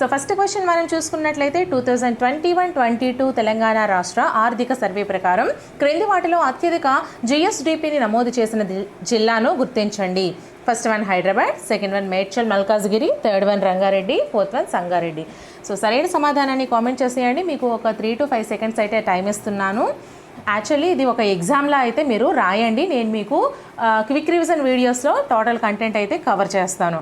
So first question మనం చూసుకున్నట్లయితే two thousand twenty one twenty two Telangana రాష్ట్ర ఆర్థిక సర్వే ప్రకారం క్రింది వాటిలో అత్యధిక జిఎస్డిపిని నమోదు చేసిన జిల్లాను గుర్తించండి. First one Hyderabad second one Medchal Malkajgiri third one Rangareddy fourth one Sangareddy. So సరైన సమాధానాన్ని కామెంట్ చేసేయండి. మీకు ఒక త్రీ టు ఫైవ్ సెకండ్స్ అయితే టైం ఇస్తున్నాను. యాక్చువల్లీ ఇది ఒక ఎగ్జామ్లా అయితే మీరు రాయండి. నేను మీకు క్విక్ రివిజన్ వీడియోస్లో టోటల్ కంటెంట్ అయితే కవర్ చేస్తాను.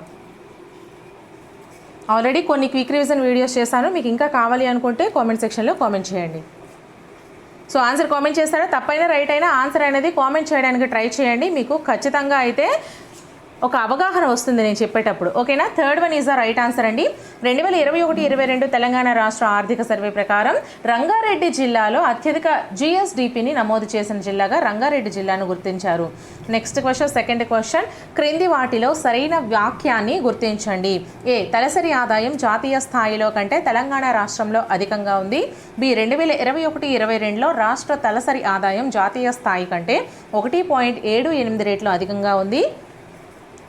ఆల్రెడీ కొన్ని క్విక్ రివిజన్ వీడియోస్ చేశాను. మీకు ఇంకా కావాలి అనుకుంటే కామెంట్ సెక్షన్లో కామెంట్ చేయండి. సో ఆన్సర్ కామెంట్ చేస్తారా? తప్పైనా రైట్ అయినా ఆన్సర్ అనేది కామెంట్ చేయడానికి ట్రై చేయండి. మీకు ఖచ్చితంగా అయితే ఒక అవగాహన వస్తుంది నేను చెప్పేటప్పుడు. ఓకేనా? Third one is the right answer అండి. రెండు వేల ఇరవై ఒకటి ఇరవై రెండు తెలంగాణ రాష్ట్ర ఆర్థిక సర్వే ప్రకారం రంగారెడ్డి జిల్లాలో అత్యధిక జిఎస్డిపిని నమోదు చేసిన జిల్లాగా రంగారెడ్డి జిల్లాను గుర్తించారు. నెక్స్ట్ క్వశ్చన్ సెకండ్ క్వశ్చన్ క్రింది వాటిలో సరైన వాక్యాన్ని గుర్తించండి. ఏ తలసరి ఆదాయం జాతీయ స్థాయిలో కంటే తెలంగాణ రాష్ట్రంలో అధికంగా ఉంది. బి రెండు వేల ఇరవై ఒకటి ఇరవై రెండులో రాష్ట్ర తలసరి ఆదాయం జాతీయ స్థాయి కంటే ఒకటి పాయింట్ ఏడు ఎనిమిది రేట్లు అధికంగా ఉంది.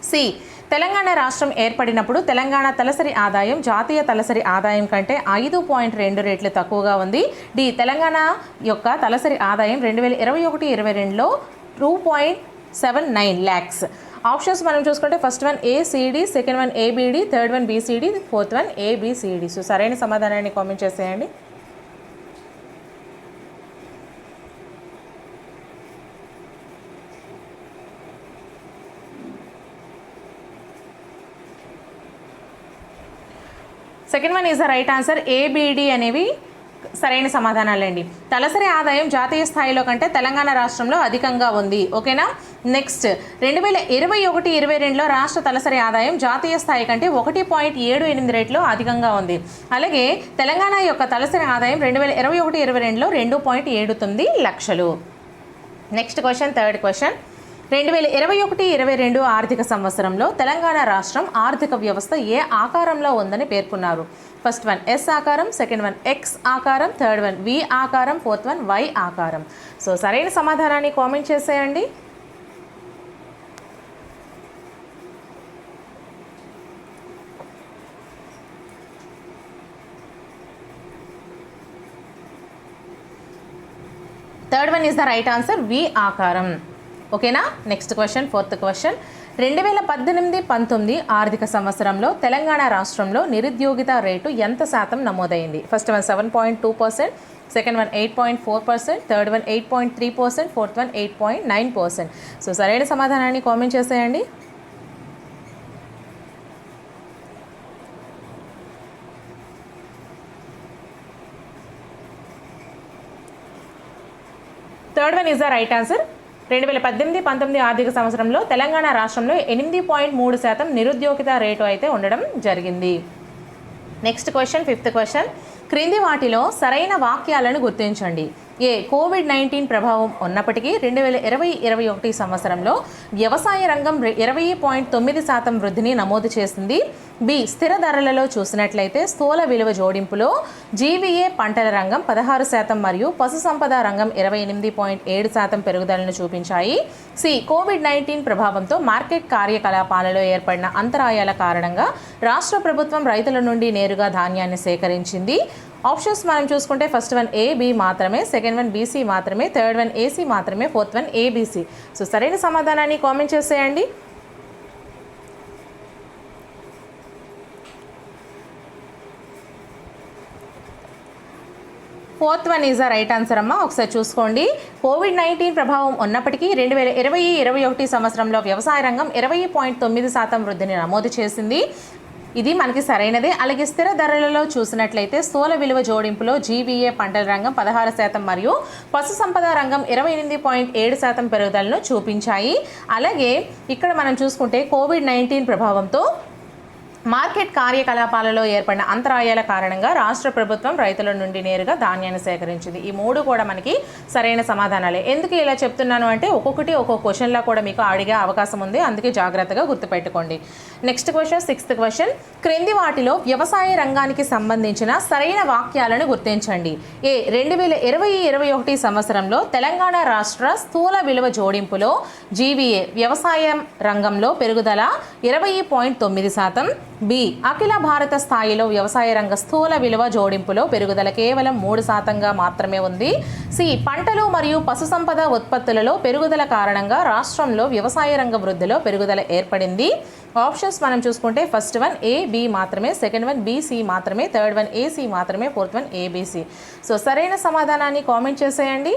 సి. తెలంగాణ రాష్ట్రం ఏర్పడినప్పుడు తెలంగాణ తలసరి ఆదాయం జాతీయ తలసరి ఆదాయం కంటే ఐదు పాయింట్ రెండు రేట్లు తక్కువగా ఉంది. డి. తెలంగాణ యొక్క తలసరి ఆదాయం రెండు వేల ఇరవై ఒకటి ఇరవై రెండులో two point seven nine lakhs. Options మనం చూసుకుంటే first one ACD second one ABD third one BCD fourth one ABCD so సరైన సమాధానాన్ని కామెంట్ చేసేయండి. Second one is the right answer ABD అనేవి సరైన సమాధానాలండి. తలసరి ఆదాయం జాతీయ స్థాయిలో కంటే తెలంగాణ రాష్ట్రంలో అధికంగా ఉంది. ఓకేనా? నెక్స్ట్ రెండు వేల ఇరవై ఒకటి ఇరవై రెండులో రాష్ట్ర తలసరి ఆదాయం జాతీయ స్థాయి కంటే ఒకటి పాయింట్ ఏడు ఎనిమిది రేట్లో అధికంగా ఉంది. అలాగే తెలంగాణ యొక్క తలసరి ఆదాయం రెండు వేల ఇరవై ఒకటి ఇరవై రెండులో రెండు పాయింట్ ఏడు తొమ్మిది లక్షలు. Next question third question. రెండు వేల ఇరవై ఒకటి ఇరవై రెండు ఆర్థిక సంవత్సరంలో తెలంగాణ రాష్ట్రం ఆర్థిక వ్యవస్థ ఏ ఆకారంలో ఉందని పేర్కొన్నారు. ఫస్ట్ వన్ ఎస్ ఆకారం సెకండ్ వన్ ఎక్స్ ఆకారం థర్డ్ వన్ వి ఆకారం ఫోర్త్ వన్ వై ఆకారం. సో సరైన సమాధానాన్ని కామెంట్ చేసేయండి. Third one is the right answer V ఆకారం. ఓకేనా? నెక్స్ట్ క్వశ్చన్ ఫోర్త్ క్వశ్చన్ రెండు వేల పద్దెనిమిది పంతొమ్మిది ఆర్థిక సంవత్సరంలో తెలంగాణ రాష్ట్రంలో నిరుద్యోగిత రేటు ఎంత శాతం నమోదైంది? First one seven point two percent second one eight point four percent third one eight point three percent fourth one eight point nine percent so సరైన సమాధానాన్ని కామెంట్ చేసేయండి. Third one is the right answer రెండు వేల పద్దెనిమిది పంతొమ్మిది ఆర్థిక సంవత్సరంలో తెలంగాణ రాష్ట్రంలో ఎనిమిది పాయింట్ మూడు శాతం నిరుద్యోగిత రేటు అయితే ఉండడం జరిగింది. నెక్స్ట్ క్వశ్చన్ ఫిఫ్త్ క్వశ్చన్ క్రింది వాటిలో సరైన వాక్యాలను గుర్తించండి. ఏ కోవిడ్ నైన్టీన్ ప్రభావం ఉన్నప్పటికీ రెండు వేల ఇరవై ఇరవై ఒకటి సంవత్సరంలో వ్యవసాయ రంగం ఇరవై పాయింట్ తొమ్మిది శాతం వృద్ధిని నమోదు చేసింది. బి స్థిర ధరలలో చూసినట్లయితే స్థూల విలువ జోడింపులో జీవీఏ పంటల రంగం పదహారు శాతం మరియు పశు సంపద రంగం ఇరవై ఎనిమిది పాయింట్ ఏడు శాతం పెరుగుదలను చూపించాయి. సి కోవిడ్ నైన్టీన్ ప్రభావంతో మార్కెట్ కార్యకలాపాలలో ఏర్పడిన అంతరాయాల కారణంగా రాష్ట్ర ప్రభుత్వం రైతుల నుండి నేరుగా ధాన్యాన్ని సేకరించింది. ఆప్షన్స్ మనం చూసుకుంటే ఫస్ట్ వన్ ఏబి మాత్రమే సెకండ్ వన్ బీసీ మాత్రమే థర్డ్ వన్ ఏసీ మాత్రమే ఫోర్త్ వన్ ఏబీసీ సో సరైన సమాధానాన్ని కామెంట్ చేసేయండి. Fourth one is the right answer అమ్మా. ఒకసారి చూసుకోండి. కోవిడ్ నైన్టీన్ ప్రభావం ఉన్నప్పటికీ రెండు వేల ఇరవై ఇరవై ఒకటి సంవత్సరంలో వ్యవసాయ రంగం ఇరవై పాయింట్ తొమ్మిది శాతం వృద్ధిని నమోదు చేసింది. ఇది మనకి సరైనదే. అలాగే స్థిర ధరలలో చూసినట్లయితే స్థూల విలువ జోడింపులో జీవీఏ పంటల రంగం పదహారు శాతం మరియు పశు సంపద రంగం ఇరవై ఎనిమిది పాయింట్ ఏడు శాతం పెరుగుదలను చూపించాయి. అలాగే ఇక్కడ మనం చూసుకుంటే కోవిడ్ నైన్టీన్ ప్రభావంతో మార్కెట్ కార్యకలాపాలలో ఏర్పడిన అంతరాయాల కారణంగా రాష్ట్ర ప్రభుత్వం రైతుల నుండి నేరుగా ధాన్యాన్ని సేకరించింది. ఈ మూడు కూడా మనకి సరైన సమాధానాలే. ఎందుకు ఇలా చెప్తున్నాను అంటే ఒక్కొక్కటి ఒక్కొక్క క్వశ్చన్లా కూడా మీకు అడిగే అవకాశం ఉంది. అందుకే జాగ్రత్తగా గుర్తుపెట్టుకోండి. Next question sixth question. క్రింది వాటిలో వ్యవసాయ రంగానికి సంబంధించిన సరైన వాక్యాలను గుర్తించండి. ఏ రెండు వేల ఇరవై ఇరవై ఒకటి సంవత్సరంలో తెలంగాణ రాష్ట్ర స్థూల విలువ జోడింపులో జీవీఏ వ్యవసాయం రంగంలో పెరుగుదల ఇరవై పాయింట్ తొమ్మిది శాతం బి. అఖిల భారత స్థాయిలో వ్యవసాయ రంగ స్థూల విలువ జోడింపులో పెరుగుదల కేవలం మూడు శాతంగా మాత్రమే ఉంది. సి. పంటలు మరియు పశుసంపద ఉత్పత్తులలో పెరుగుదల కారణంగా రాష్ట్రంలో వ్యవసాయ రంగ వృద్ధిలో పెరుగుదల ఏర్పడింది. ఆప్షన్స్ మనం చూసుకుంటే ఫస్ట్ వన్ ఏ బి మాత్రమే సెకండ్ వన్ బీసీ మాత్రమే థర్డ్ వన్ ఏసీ మాత్రమే ఫోర్త్ వన్ ఏబీసీ సో సరైన సమాధానాన్ని కామెంట్ చేసేయండి.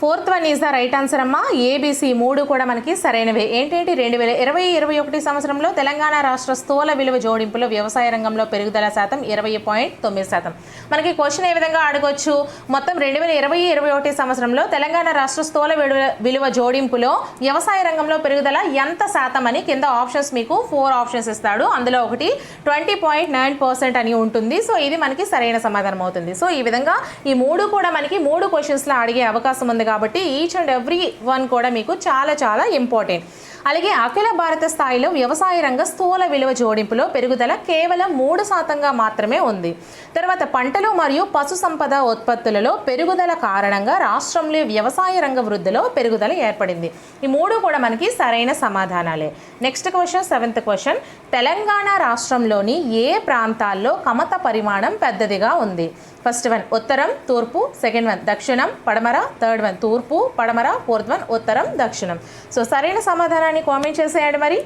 Fourth one is the right answer అమ్మా. ఏబీసీ మూడు కూడా మనకి సరైనవే. ఏంటంటే? రెండు వేల ఇరవై ఇరవై ఒకటి సంవత్సరంలో తెలంగాణ రాష్ట్ర స్థూల విలువ జోడింపులో వ్యవసాయ రంగంలో పెరుగుదల శాతం ఇరవై పాయింట్ తొమ్మిది శాతం. మనకి క్వశ్చన్ ఏ విధంగా అడగొచ్చు? మొత్తం రెండు వేల ఇరవై ఇరవై ఒకటి సంవత్సరంలో తెలంగాణ రాష్ట్ర స్థూల విలువ విలువ జోడింపులో వ్యవసాయ రంగంలో పెరుగుదల ఎంత శాతం అని కింద ఆప్షన్స్ మీకు ఫోర్ ఆప్షన్స్ ఇస్తాడు. అందులో ఒకటి ట్వంటీ పాయింట్ నైన్ పర్సెంట్ అని ఉంటుంది. సో ఇది మనకి సరైన సమాధానం అవుతుంది. సో ఈ విధంగా ఈ మూడు కూడా మనకి మూడు క్వశ్చన్స్లో అడిగే అవకాశం ఉంది కాబట్టి ఈచ్ అండ్ ఎవ్రీ వన్ కూడా మీకు చాలా చాలా ఇంపార్టెంట్ అలాగే అఖిల భారత స్థాయిలో వ్యవసాయ రంగ స్థూల విలువ జోడింపులో పెరుగుదల కేవలం మూడు శాతంగా మాత్రమే ఉంది. తర్వాత పంటలు మరియు పశు సంపద ఉత్పత్తులలో పెరుగుదల కారణంగా రాష్ట్రంలో వ్యవసాయ రంగ వృద్ధిలో పెరుగుదల ఏర్పడింది. ఈ మూడు కూడా మనకి సరైన సమాధానాలే. Next question seventh question Telangana రాష్ట్రంలోని ఏ ప్రాంతాల్లో కమత పరిమాణం పెద్దదిగా ఉంది? ఫస్ట్ వన్ ఉత్తరం తూర్పు. సెకండ్ వన్ దక్షిణం. పడమర. థర్డ్ వన్ తూర్పు. పడమర. ఫోర్త్ వన్ ఉత్తరం దక్షిణం. సో సరైన అని కామెంట్ చేసేయండి మరి.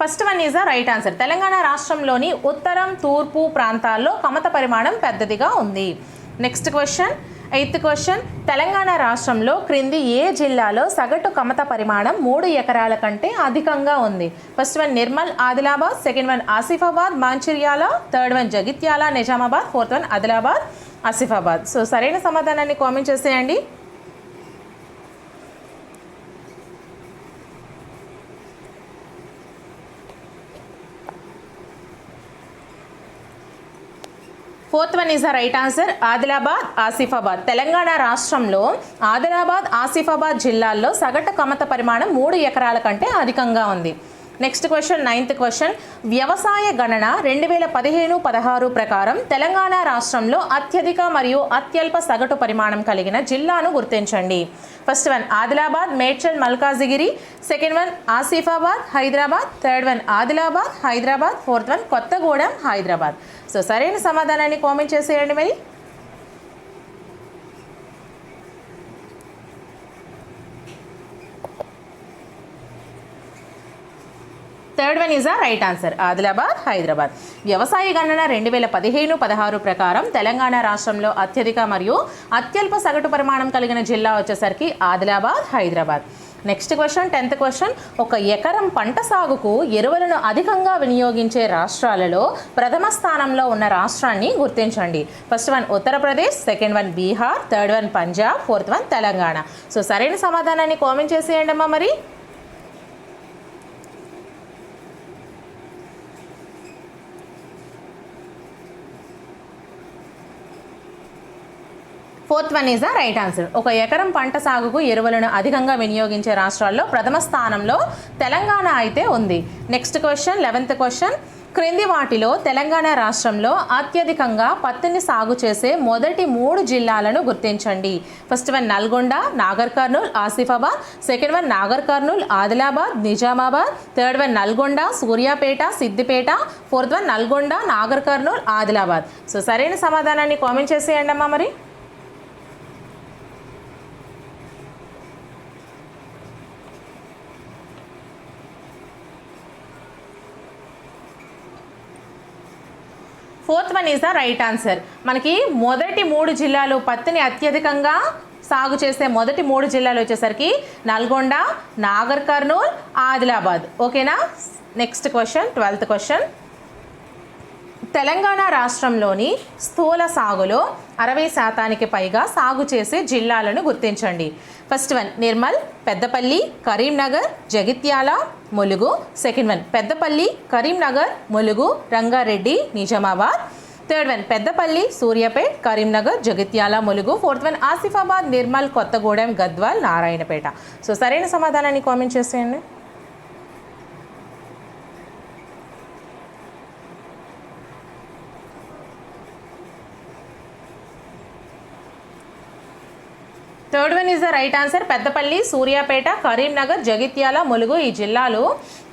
First one is the right answer Telangana రాష్ట్రంలోని ఉత్తరం తూర్పు ప్రాంతాల్లో కమత పరిమాణం పెద్దదిగా ఉంది. Next question eighth question. Telangana రాష్ట్రంలో క్రింది ఏ జిల్లాలో సగటు కమత పరిమాణం మూడు ఎకరాల కంటే అధికంగా ఉంది? First one Nirmal Adilabad. Second one Asifabad. Mancherial. Third one Jagtial. Nizamabad. Fourth one Adilabad. Asifabad. So సరైన సమాధానాన్ని కామెంట్ చేసేయండి. Fourth one is the right answer Adilabad Asifabad. Telangana రాష్ట్రంలో ఆదిలాబాద్ ఆసిఫాబాద్ జిల్లాల్లో సగటు కమత పరిమాణం మూడు ఎకరాల కంటే అధికంగా ఉంది. నెక్స్ట్ క్వశ్చన్ నైన్త్ క్వశ్చన్ వ్యవసాయ గణన రెండు వేల పదిహేను పదహారు ప్రకారం తెలంగాణ రాష్ట్రంలో అత్యధిక మరియు అత్యల్ప సగటు పరిమాణం కలిగిన జిల్లాను గుర్తించండి. First one Adilabad Medchal Malkajgiri. Second one Asifabad Hyderabad. Third one Adilabad Hyderabad. Fourth one Kothagudem Hyderabad. So సరైన సమాధానాన్ని కామెంట్ చేసేయండి మరి. Third one is the right answer Adilabad Hyderabad. వ్యవసాయ గణన రెండు వేల పదిహేను పదహారు ప్రకారం తెలంగాణ రాష్ట్రంలో అత్యధిక మరియు అత్యల్ప సగటు పరిమాణం కలిగిన జిల్లా వచ్చేసరికి Adilabad Hyderabad. Next question tenth question ఒక ఎకరం పంట సాగుకు ఎరువులను అధికంగా వినియోగించే రాష్ట్రాలలో ప్రథమ స్థానంలో ఉన్న రాష్ట్రాన్ని గుర్తించండి. First one Uttar Pradesh. Second one Bihar. Third one Punjab. Fourth one Telangana. So సరైన సమాధానాన్ని కామెంట్ చేసేయండి అమ్మా మరి. Fourth one is the right answer ఒక ఎకరం పంట సాగుకు ఎరువులను అధికంగా వినియోగించే రాష్ట్రాల్లో ప్రథమ స్థానంలో తెలంగాణ అయితే ఉంది. నెక్స్ట్ క్వశ్చన్ లెవెన్త్ క్వశ్చన్ క్రింది వాటిలో తెలంగాణ రాష్ట్రంలో అత్యధికంగా పత్తిని సాగు చేసే మొదటి మూడు జిల్లాలను గుర్తించండి. First one Nalgonda Nagarkurnool Asifabad. Second one Nagarkurnool Adilabad Nizamabad. Third one Nalgonda Suryapet Siddipet. Fourth one Nalgonda Nagarkurnool Adilabad. So సరైన సమాధానాన్ని కామెంట్ చేసేయండి అమ్మా మరి. One is the right answer. మనకి మొదటి మూడు జిల్లాలు పత్తిని అత్యధికంగా సాగు చేసే మొదటి మూడు జిల్లాలు వచ్చేసరికి నల్గొండ నాగర్ కర్నూల్ ఆదిలాబాద్. ఓకేనా? Next question twelfth question Telangana రాష్ట్రంలోని స్థూల సాగులో అరవై శాతానికి పైగా సాగు చేసే జిల్లాలను గుర్తించండి. First one Nirmal Peddapalli Karimnagar Jagtial Mulugu. Second one Peddapalli Karimnagar Mulugu Rangareddy Nizamabad. Third one Peddapalli Suryapet Karimnagar Jagtial Mulugu fourth one Asifabad Nirmal Kothagudem Gadwal Narayanpet. So సరైన సమాధానాన్ని కామెంట్ చేసేయండి. Third one is the right answer. Peddapalli Suryapet Karimnagar Jagtial Mulugu ఈ జిల్లాలు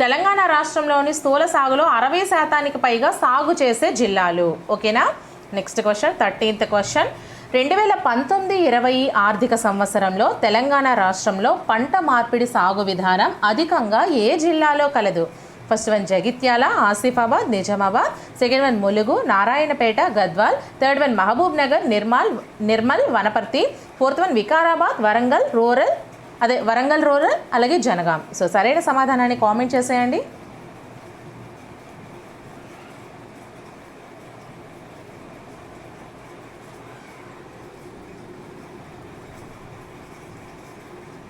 తెలంగాణ రాష్ట్రంలోని స్థూల సాగులో అరవై శాతానికి పైగా సాగు చేసే జిల్లాలు. ఓకేనా? నెక్స్ట్ క్వశ్చన్ థర్టీన్త్ క్వశ్చన్ రెండు వేల పంతొమ్మిది ఇరవై ఆర్థిక సంవత్సరంలో తెలంగాణ రాష్ట్రంలో పంట మార్పిడి సాగు విధానం అధికంగా ఏ జిల్లాలో కలదు? First one Jagtial Asifabad Nizamabad. Second one Mulugu Narayanpet Gadwal. Third one Mahabubnagar Nirmal Nirmal Wanaparthy. Fourth one Vikarabad Warangal rural అదే వరంగల్ రూరల్ అలాగే జనగాం. సో సరైన సమాధానాన్ని కామెంట్ చేసేయండి.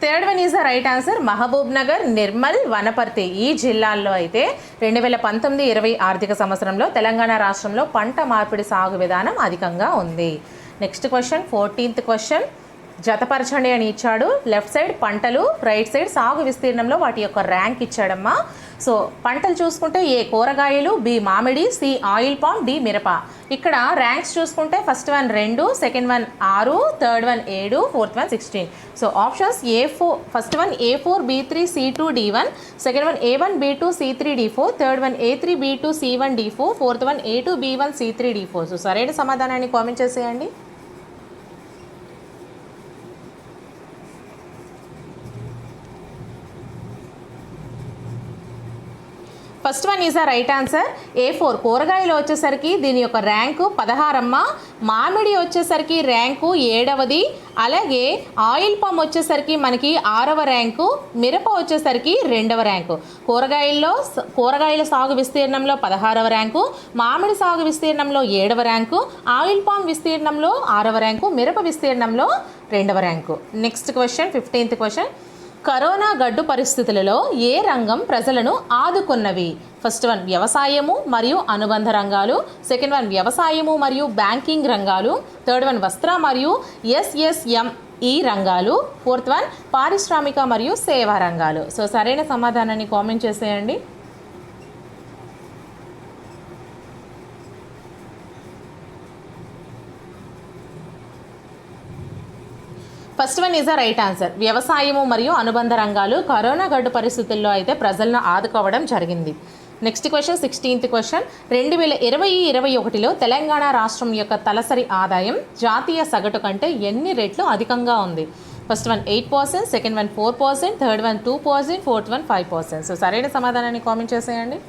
Third one is the right answer. Mahabubnagar Nirmal Wanaparthy. ఈ జిల్లాల్లో అయితే రెండు వేల పంతొమ్మిది ఇరవై ఆర్థిక సంవత్సరంలో తెలంగాణ రాష్ట్రంలో పంట మార్పిడి సాగు విధానం అధికంగా ఉంది. Next question fourteenth question. జతపరచండి అని ఇచ్చాడు. లెఫ్ట్ సైడ్ పంటలు రైట్ సైడ్ సాగు విస్తీర్ణంలో వాటి యొక్క ర్యాంక్ ఇచ్చాడమ్మా. సో పంటలు చూసుకుంటే ఏ కూరగాయలు బి మామిడి సి ఆయిల్ పామ్ డి మిరప. ఇక్కడ ర్యాంక్స్ చూసుకుంటే ఫస్ట్ వన్ రెండు సెకండ్ వన్ ఆరు థర్డ్ వన్ ఏడు fourth one sixteen. So options A four first one A four B three C two D one. Second one A one B two C three D four. Third one A three B two C one D four. Fourth one A two B one C three D four. So సరైన సమాధానాన్ని comment చేసేయండి. First one is ఆ right answer. A four. కూరగాయలు వచ్చేసరికి దీని యొక్క rank పదహారమ్మ. మామిడి వచ్చేసరికి ర్యాంకు ఏడవది. అలాగే ఆయిల్ పామ్ వచ్చేసరికి మనకి ఆరవ ర్యాంకు మిరప వచ్చేసరికి రెండవ ర్యాంకు. కూరగాయల్లో కూరగాయల సాగు విస్తీర్ణంలో పదహారవ ర్యాంకు మామిడి సాగు విస్తీర్ణంలో ఏడవ ర్యాంకు ఆయిల్ పామ్ విస్తీర్ణంలో ఆరవ ర్యాంకు మిరప విస్తీర్ణంలో రెండవ rank. Next question fifteenth question. Corona గడ్డు పరిస్థితులలో ఏ రంగం ప్రజలను ఆదుకున్నవి? ఫస్ట్ వన్ వ్యవసాయము మరియు అనుబంధ రంగాలు. సెకండ్ వన్ వ్యవసాయము మరియు బ్యాంకింగ్ రంగాలు. థర్డ్ వన్ వస్త్ర మరియు ఎస్ఎస్ఎం ఈ రంగాలు. ఫోర్త్ వన్ పారిశ్రామిక మరియు సేవా రంగాలు. సో సరైన సమాధానాన్ని కామెంట్ చేసేయండి. First one is a right answer. వ్యవసాయము మరియు అనుబంధ రంగాలు కరోనా గడ్డు పరిస్థితుల్లో అయితే ప్రజలను ఆదుకోవడం జరిగింది. నెక్స్ట్ క్వశ్చన్ సిక్స్టీన్త్ క్వశ్చన్ రెండు వేల ఇరవై ఇరవై ఒకటిలో తెలంగాణ రాష్ట్రం యొక్క తలసరి ఆదాయం జాతీయ సగటు కంటే ఎన్ని రెట్లు అధికంగా ఉంది? First one eight percent second one four percent third one two percent fourth one five percent so సరైన సమాధానాన్ని కామెంట్ చేసేయండి.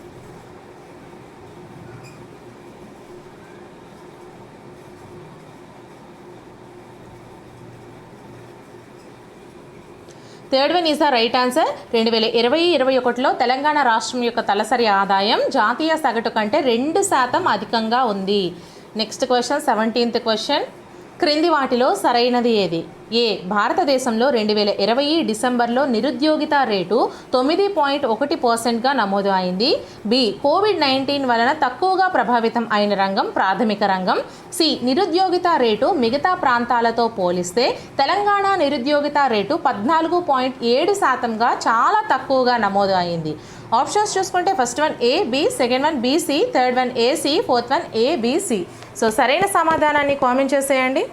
Third one is the right answer. రెండు వేల ఇరవై ఇరవై ఒకటిలో తెలంగాణ రాష్ట్రం యొక్క తలసరి ఆదాయం జాతీయ సగటు కంటే రెండు శాతం అధికంగా ఉంది. Next question seventeenth question. క్రింది వాటిలో సరైనది ఏది? ఏ భారతదేశంలో రెండు వేల ఇరవై డిసెంబర్లో నిరుద్యోగిత రేటు తొమ్మిది పాయింట్ ఒకటి పర్సెంట్గా నమోదు అయింది బి కోవిడ్ నైన్టీన్ వలన తక్కువగా ప్రభావితం అయిన రంగం ప్రాథమిక రంగం. సి నిరుద్యోగిత రేటు మిగతా ప్రాంతాలతో పోలిస్తే తెలంగాణ నిరుద్యోగిత రేటు పద్నాలుగు పాయింట్ ఏడు శాతంగా చాలా తక్కువగా నమోదు అయింది ఆప్షన్స్ చూసుకుంటే first one A B second one BC third one AC fourth one ABC so సరైన సమాధానాన్ని కామెంట్ చేసేయండి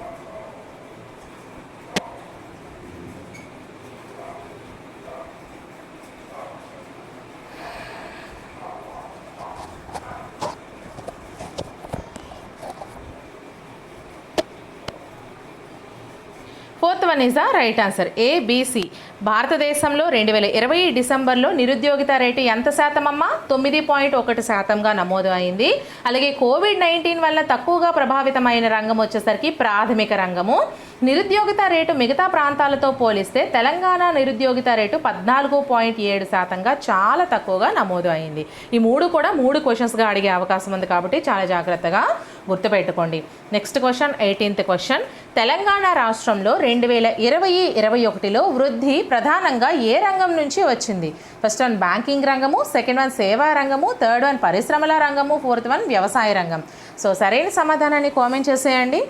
fourth one is the right answer ABC భారతదేశంలో రెండు వేల ఇరవై డిసెంబర్లో నిరుద్యోగిత రేటు ఎంత శాతం అమ్మా? తొమ్మిది పాయింట్ ఒకటి శాతంగా నమోదు అయింది. అలాగే కోవిడ్ నైన్టీన్ వల్ల తక్కువగా ప్రభావితమైన రంగం వచ్చేసరికి ప్రాథమిక రంగము. నిరుద్యోగిత రేటు మిగతా ప్రాంతాలతో పోలిస్తే తెలంగాణ నిరుద్యోగిత రేటు పద్నాలుగు పాయింట్ ఏడు శాతంగా చాలా తక్కువగా నమోదు అయింది. ఈ మూడు కూడా మూడు క్వశ్చన్స్గా అడిగే అవకాశం ఉంది కాబట్టి చాలా జాగ్రత్తగా గుర్తుపెట్టుకోండి. Next question eighteenth question Telangana రాష్ట్రంలో రెండు వేల ఇరవై ఇరవై ఒకటిలో వృద్ధి ప్రధానంగా ఏ రంగం నుంచి వచ్చింది? ఫస్ట్ వన్ బ్యాంకింగ్ రంగము సెకండ్ వన్ సేవా రంగము థర్డ్ వన్ పరిశ్రమల రంగము ఫోర్త్ వన్ వ్యవసాయ రంగం. సో సరైన సమాధానాన్ని కామెంట్ చేసేయండి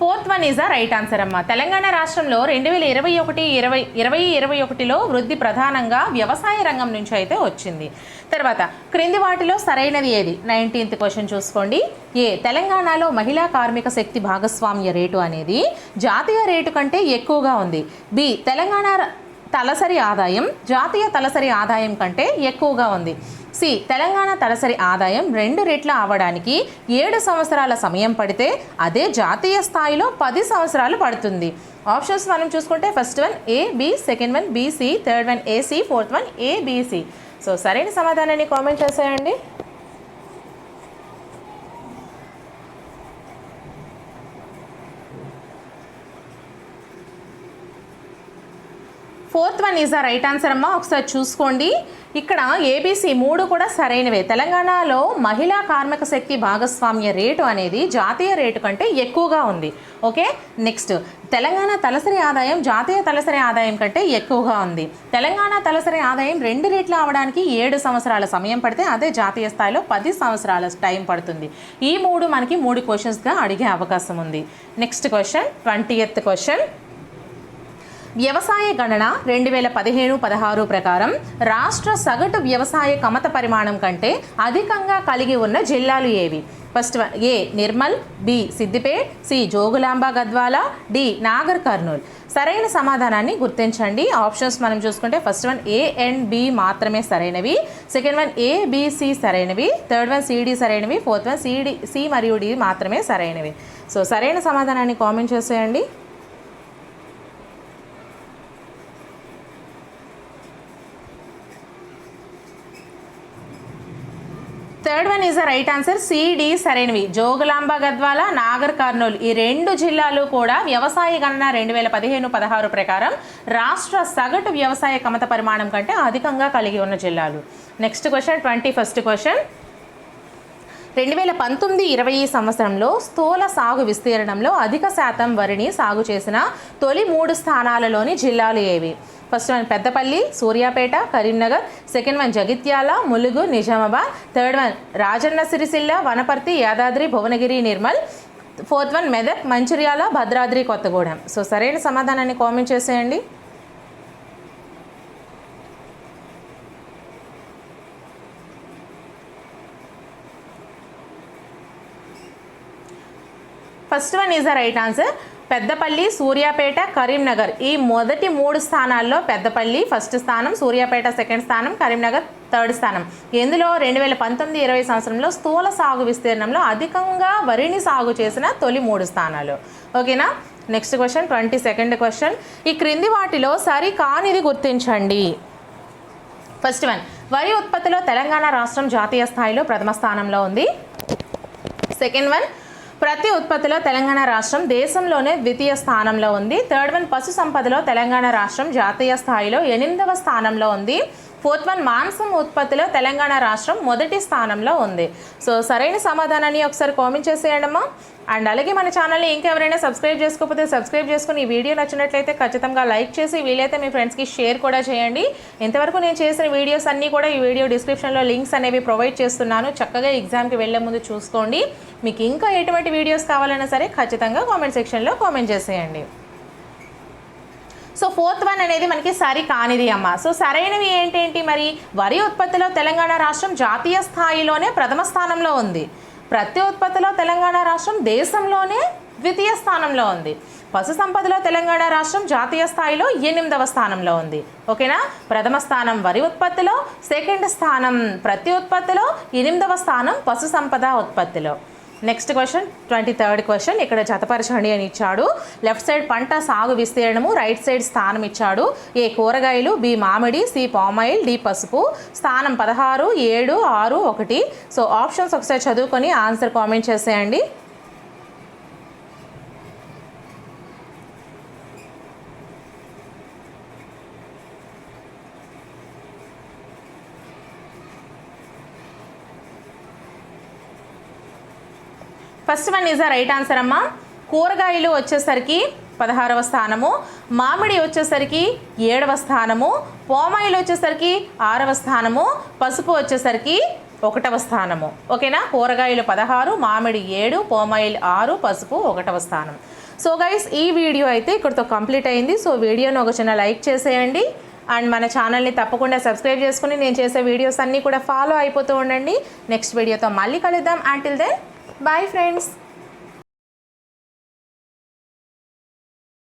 fourth one is the right answer అమ్మ. తెలంగాణ రాష్ట్రంలో రెండు వేల ఇరవై ఒకటి ఇరవై ఇరవై ఇరవై ఒకటిలో వృద్ధి ప్రధానంగా వ్యవసాయ రంగం నుంచి అయితే వచ్చింది. తర్వాత క్రింది వాటిలో సరైనది ఏది? నైన్టీన్త్ క్వశ్చన్ చూసుకోండి. ఏ తెలంగాణలో మహిళా కార్మిక శక్తి భాగస్వామ్య రేటు అనేది జాతీయ రేటు కంటే ఎక్కువగా ఉంది. బి తెలంగాణ తలసరి ఆదాయం జాతీయ తలసరి ఆదాయం కంటే ఎక్కువగా ఉంది. సి. తెలంగాణ తలసరి ఆదాయం రెండు రెట్లు అవ్వడానికి ఏడు సంవత్సరాల సమయం పడితే అదే జాతీయ స్థాయిలో పది సంవత్సరాలు పడుతుంది. ఆప్షన్స్ మనం చూసుకుంటే first one A B second one BC third one AC fourth one ABC so సరైన సమాధానాన్ని కామెంట్ చేసేయండి. Fourth one is the right answer అమ్మా ఒకసారి చూసుకోండి. ఇక్కడ ఏబీసీ మూడు కూడా సరైనవే. తెలంగాణలో మహిళా కార్మిక శక్తి భాగస్వామ్య రేటు అనేది జాతీయ రేటు కంటే ఎక్కువగా ఉంది. ఓకే? నెక్స్ట్ తెలంగాణ తలసరి ఆదాయం జాతీయ తలసరి ఆదాయం కంటే ఎక్కువగా ఉంది. తెలంగాణ తలసరి ఆదాయం రెండు రేట్లు అవడానికి ఏడు సంవత్సరాల సమయం పడితే అదే జాతీయ స్థాయిలో పది సంవత్సరాల టైం పడుతుంది. ఈ మూడు మనకి మూడు క్వశ్చన్స్గా అడిగే అవకాశం ఉంది. Next question twentieth question. వ్యవసాయ గణన రెండు వేల పదిహేను పదహారు ప్రకారం రాష్ట్ర సగటు వ్యవసాయ కమత పరిమాణం కంటే అధికంగా కలిగి ఉన్న జిల్లాలు ఏవి? First one A Nirmal B Siddipet C Jogulamba Gadwal D Nagar Kurnool. సరైన సమాధానాన్ని గుర్తించండి. ఆప్షన్స్ మనం చూసుకుంటే first one A and B మాత్రమే సరైనవి. సెకండ్ వన్ ఏ బిసి సరైనవి. థర్డ్ వన్ సిడి సరైనవి. ఫోర్త్ వన్ సిడి సి మరియు డి మాత్రమే సరైనవి. సో సరైన సమాధానాన్ని కామెంట్ చేసేయండి. Third one is the right answer. CD సరైనవి. జోగులాంబ గద్వాల నాగర్ కర్నూల్ ఈ రెండు జిల్లాలు కూడా వ్యవసాయ గణన రెండు వేల పదిహేను పదహారు ప్రకారం రాష్ట్ర సగటు వ్యవసాయ కమత పరిమాణం కంటే అధికంగా కలిగి ఉన్న జిల్లాలు. Next question twenty first question రెండు వేల పంతొమ్మిది ఇరవై సంవత్సరంలో స్థూల సాగు విస్తీర్ణంలో అధిక శాతం వరిని సాగు చేసిన తొలి మూడు స్థానాలలోని జిల్లాలు ఏవి? First one Peddapalli Suryapet Karimnagar second one Jagtial Mulugu Nizamabad third one Rajanna Sircilla Wanaparthy Yadadri Bhuvanagiri Nirmal fourth one Medak Mancherial Bhadradri Kothagudem. So సరైన సమాధానాన్ని కామెంట్ చేసేయండి. First one is the right answer. Peddapalli Suryapet Karimnagar. ఈ మొదటి మూడు స్థానాల్లో Peddapalli first స్థానం Suryapet second స్థానం Karimnagar third స్థానం. ఇందులో రెండు వేల పంతొమ్మిది ఇరవై సంవత్సరంలో స్థూల సాగు విస్తీర్ణంలో అధికంగా వరిని సాగు చేసిన తొలి మూడు స్థానాలు. ఓకేనా? Next question twenty second question. ఈ క్రింది వాటిలో సరి కానిది గుర్తించండి. ఫస్ట్ వన్ వరి ఉత్పత్తిలో తెలంగాణ రాష్ట్రం జాతీయ స్థాయిలో ప్రథమ స్థానంలో ఉంది. సెకండ్ వన్ ప్రతి ఉత్పత్తిలో తెలంగాణ రాష్ట్రం దేశంలోనే ద్వితీయ స్థానంలో ఉంది. థర్డ్ వన్ పశు సంపదలో తెలంగాణ రాష్ట్రం జాతీయ స్థాయిలో ఎనిమిదవ స్థానంలో ఉంది. ఫోర్త్ వన్ మాంసం ఉత్పత్తిలో తెలంగాణ రాష్ట్రం మొదటి స్థానంలో ఉంది. సో సరైన సమాధానాన్ని ఒకసారి కామెంట్ చేసేయండి అండ్ అలాగే మన ఛానల్ని ఇంకెవరైనా సబ్స్క్రైబ్ చేసుకోకపోతే సబ్స్క్రైబ్ చేసుకుని ఈ వీడియో నచ్చినట్లయితే ఖచ్చితంగా లైక్ చేసి వీలైతే మీ ఫ్రెండ్స్కి షేర్ కూడా చేయండి. ఇంతవరకు నేను చేసిన వీడియోస్ అన్నీ కూడా ఈ వీడియో డిస్క్రిప్షన్లో లింక్స్ అనేవి ప్రొవైడ్ చేస్తున్నాను. చక్కగా ఎగ్జామ్కి వెళ్ళే ముందు చూసుకోండి. మీకు ఇంకా ఎటువంటి వీడియోస్ కావాలన్నా సరే ఖచ్చితంగా కామెంట్ సెక్షన్లో కామెంట్ చేసేయండి. సో ఫోర్త్ వన్ అనేది మనకి సరి కానిది అమ్మ. సో సరైనవి ఏంటేంటి మరి? వరి ఉత్పత్తిలో తెలంగాణ రాష్ట్రం జాతీయ స్థాయిలోనే ప్రథమ స్థానంలో ఉంది. ప్రతి ఉత్పత్తిలో తెలంగాణ రాష్ట్రం దేశంలోనే ద్వితీయ స్థానంలో ఉంది. పశు సంపదలో తెలంగాణ రాష్ట్రం జాతీయ స్థాయిలో ఎనిమిదవ స్థానంలో ఉంది. ఓకేనా? ప్రథమ స్థానం వరి ఉత్పత్తిలో సెకండ్ స్థానం ప్రతి ఉత్పత్తిలో ఎనిమిదవ స్థానం పశు సంపద ఉత్పత్తిలో. Next question twenty third question. ఇక్కడ జతపరచండి అని ఇచ్చాడు. లెఫ్ట్ సైడ్ పంట సాగు విస్తీర్ణము రైట్ సైడ్ స్థానం ఇచ్చాడు. ఏ కూరగాయలు బి మామిడి సి పామాయిల్ డి పసుపు. స్థానం పదహారు ఏడు ఆరు ఒకటి. సో ఆప్షన్స్ ఒకసారి చదువుకొని ఆన్సర్ కామెంట్ చేసేయండి. First one is the right answer అమ్మా. కూరగాయలు వచ్చేసరికి పదహారవ స్థానము మామిడి వచ్చేసరికి ఏడవ స్థానము పోమాయిల్ వచ్చేసరికి ఆరవ స్థానము పసుపు వచ్చేసరికి ఒకటవ స్థానము. ఓకేనా? కూరగాయలు పదహారు మామిడి ఏడు పోమాయిల్ ఆరు పసుపు ఒకటవ స్థానం. సో గైస్ ఈ వీడియో అయితే ఇక్కడితో కంప్లీట్ అయింది. సో వీడియోను ఒక చిన్న లైక్ చేసేయండి. అండ్ మన ఛానల్ని తప్పకుండా సబ్స్క్రైబ్ చేసుకుని నేను చేసే వీడియోస్ అన్నీ కూడా ఫాలో అయిపోతూ ఉండండి. నెక్స్ట్ వీడియోతో మళ్ళీ కలుద్దాం. Until then Bye friends.